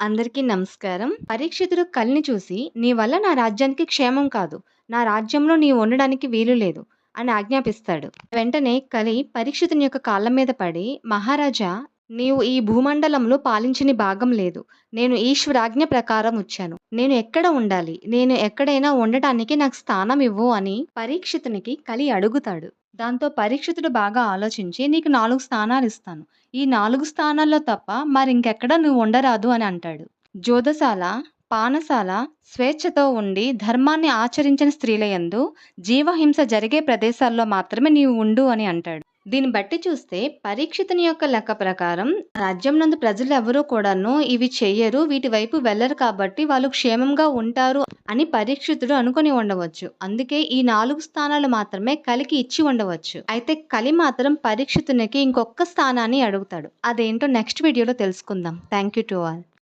అందరికీ నమస్కారం. పరీక్షితుడు కలిని చూసి, "నీ వల్ల నా రాజ్యానికి క్షేమం కాదు. నా రాజ్యంలో నీవు ఉండడానికి వీలు లేదు" అని ఆజ్ఞాపిస్తాడు. వెంటనే కలి పరీక్షితుని యొక్క కాళ్ళ మీద పడి, "మహారాజా! నీవు ఈ భూమండలంలో పాలించని భాగం లేదు. నేను ఈశ్వరాజ్ఞ ప్రకారం వచ్చాను. నేను ఎక్కడ ఉండాలి? నేను ఎక్కడైనా ఉండటానికి నాకు స్థానం ఇవ్వు" అని పరీక్షితునికి కలి అడుగుతాడు. దాంతో పరీక్షితుడు బాగా ఆలోచించి, "నీకు నాలుగు స్థానాలు ఇస్తాను ఈ నాలుగు స్థానాల్లో తప్ప మరింకెక్కడ నువ్వు ఉండరాదు" అని అంటాడు. జోదశాల, పానశాల, స్వేచ్ఛతో ఉండి ధర్మాన్ని ఆచరించిన స్త్రీల యందు జీవహింస జరిగే ప్రదేశాల్లో మాత్రమే నీవు ఉండు అని అంటాడు. దీన్ని బట్టి చూస్తే పరీక్షితుని యొక్క లెక్క ప్రకారం రాజ్యం నందు ప్రజలు ఎవరూ కూడాను ఇవి చెయ్యరు, వీటి వైపు వెళ్ళరు కాబట్టి వాళ్ళు క్షేమంగా ఉంటారు అని పరీక్షితుడు అనుకుని ఉండవచ్చు. అందుకే ఈ నాలుగు స్థానాలు మాత్రమే కలికి ఇచ్చి ఉండవచ్చు. అయితే కలి మాత్రం పరీక్షితునికి ఇంకొక స్థానాన్ని అడుగుతాడు. అదేంటో నెక్స్ట్ వీడియోలో తెలుసుకుందాం. Thank you to all.